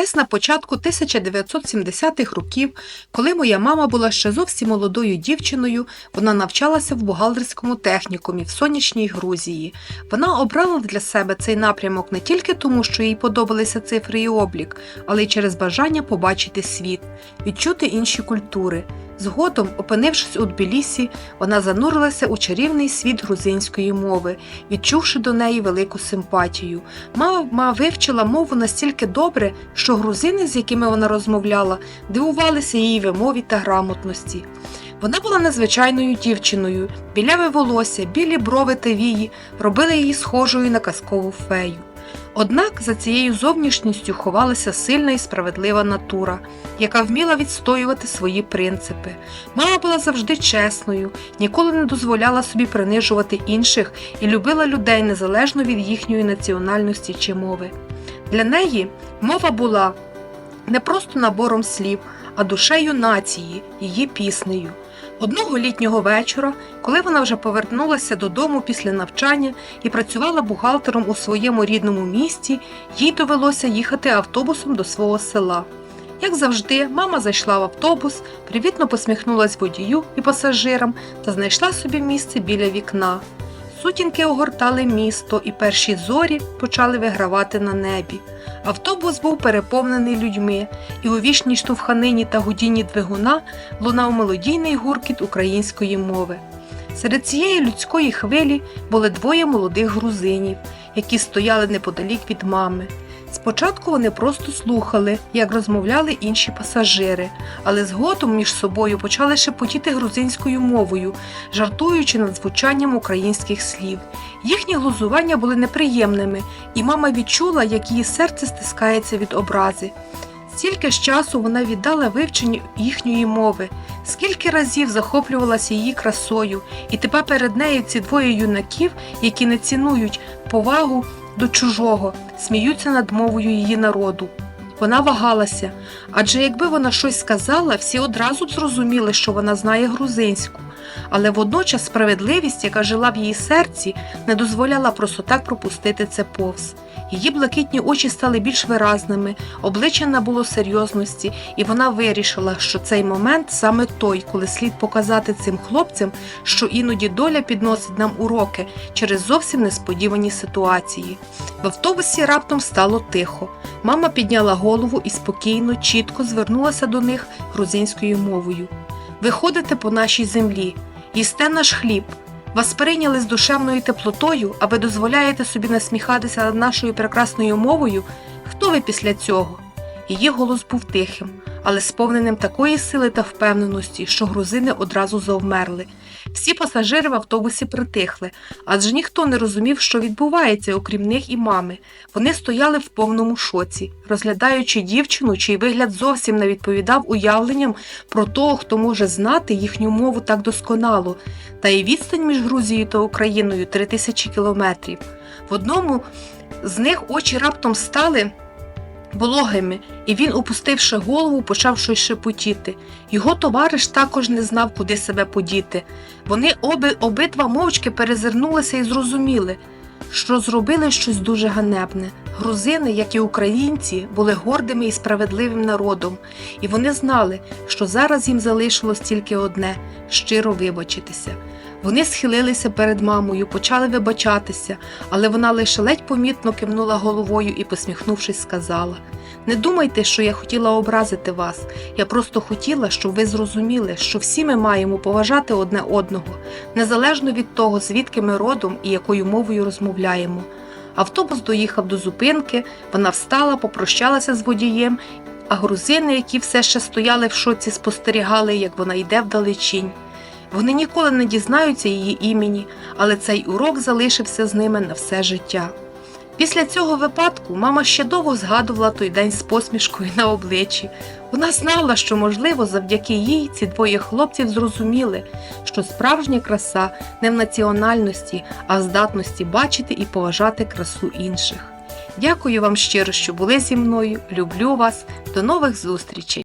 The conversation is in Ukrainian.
Десь на початку 1970-х років, коли моя мама була ще зовсім молодою дівчиною, вона навчалася в бухгалтерському технікумі в сонячній Грузії. Вона обрала для себе цей напрямок не тільки тому, що їй подобалися цифри і облік, але й через бажання побачити світ, відчути інші культури. Згодом, опинившись у Тбілісі, вона занурилася у чарівний світ грузинської мови, відчувши до неї велику симпатію. Мама вивчила мову настільки добре, що грузини, з якими вона розмовляла, дивувалися її вимові та грамотності. Вона була незвичайною дівчиною, біляве волосся, білі брови та вії робили її схожою на казкову фею. Однак за цією зовнішністю ховалася сильна і справедлива натура, яка вміла відстоювати свої принципи. Мама була завжди чесною, ніколи не дозволяла собі принижувати інших і любила людей незалежно від їхньої національності чи мови. Для неї мова була не просто набором слів, а душею нації, її піснею. Одного літнього вечора, коли вона вже повернулася додому після навчання і працювала бухгалтером у своєму рідному місті, їй довелося їхати автобусом до свого села. Як завжди, мама зайшла в автобус, привітно посміхнулась водію і пасажирам та знайшла собі місце біля вікна. Сутінки огортали місто, і перші зорі почали вигравати на небі. Автобус був переповнений людьми, і у вічній штовханині та гудінні двигуна лунав мелодійний гуркіт української мови. Серед цієї людської хвилі були двоє молодих грузинів, які стояли неподалік від мами. Спочатку вони просто слухали, як розмовляли інші пасажири, але згодом між собою почали шепотіти грузинською мовою, жартуючи над звучанням українських слів. Їхні глузування були неприємними, і мама відчула, як її серце стискається від образи. Стільки ж часу вона віддала вивченню їхньої мови, скільки разів захоплювалася її красою, і тепер перед нею ці двоє юнаків, які не цінують повагу до чужого, сміються над мовою її народу. Вона вагалася, адже якби вона щось сказала, всі одразу б зрозуміли, що вона знає грузинську. Але водночас справедливість, яка жила в її серці, не дозволяла просто так пропустити це повз. Її блакитні очі стали більш виразними, обличчя набуло серйозності, і вона вирішила, що цей момент саме той, коли слід показати цим хлопцям, що іноді доля підносить нам уроки через зовсім несподівані ситуації. В автобусі раптом стало тихо. Мама підняла голову і спокійно, чітко звернулася до них грузинською мовою. Ви ходите по нашій землі, їсте наш хліб. Вас прийняли з душевною теплотою, а ви дозволяєте собі насміхатися над нашою прекрасною мовою? Хто ви після цього? Її голос був тихим, але сповненим такої сили та впевненості, що грузини одразу завмерли. Всі пасажири в автобусі притихли, адже ніхто не розумів, що відбувається, окрім них і мами. Вони стояли в повному шоці, розглядаючи дівчину, чий вигляд зовсім не відповідав уявленням про того, хто може знати їхню мову так досконало, та й відстань між Грузією та Україною три тисячі кілометрів. В одному з них очі раптом стали вологими, і він, опустивши голову, почав щось шепотіти. Його товариш також не знав, куди себе подіти. Вони оби, обидва мовчки перезирнулися і зрозуміли, що зробили щось дуже ганебне. Грузини, як і українці, були гордими і справедливим народом, і вони знали, що зараз їм залишилось тільки одне щиро вибачитися. Вони схилилися перед мамою, почали вибачатися, але вона лише ледь помітно кивнула головою і, посміхнувшись, сказала: Не думайте, що я хотіла образити вас. Я просто хотіла, щоб ви зрозуміли, що всі ми маємо поважати одне одного, незалежно від того, звідки ми родом і якою мовою розмовляємо. Автобус доїхав до зупинки, вона встала, попрощалася з водієм, а грузини, які все ще стояли в шоці, спостерігали, як вона йде вдалечінь. Вони ніколи не дізнаються її імені, але цей урок залишився з ними на все життя. Після цього випадку мама ще довго згадувала той день з посмішкою на обличчі. Вона знала, що, можливо, завдяки їй ці двоє хлопців зрозуміли, що справжня краса не в національності, а в здатності бачити і поважати красу інших. Дякую вам щиро, що були зі мною. Люблю вас. До нових зустрічей!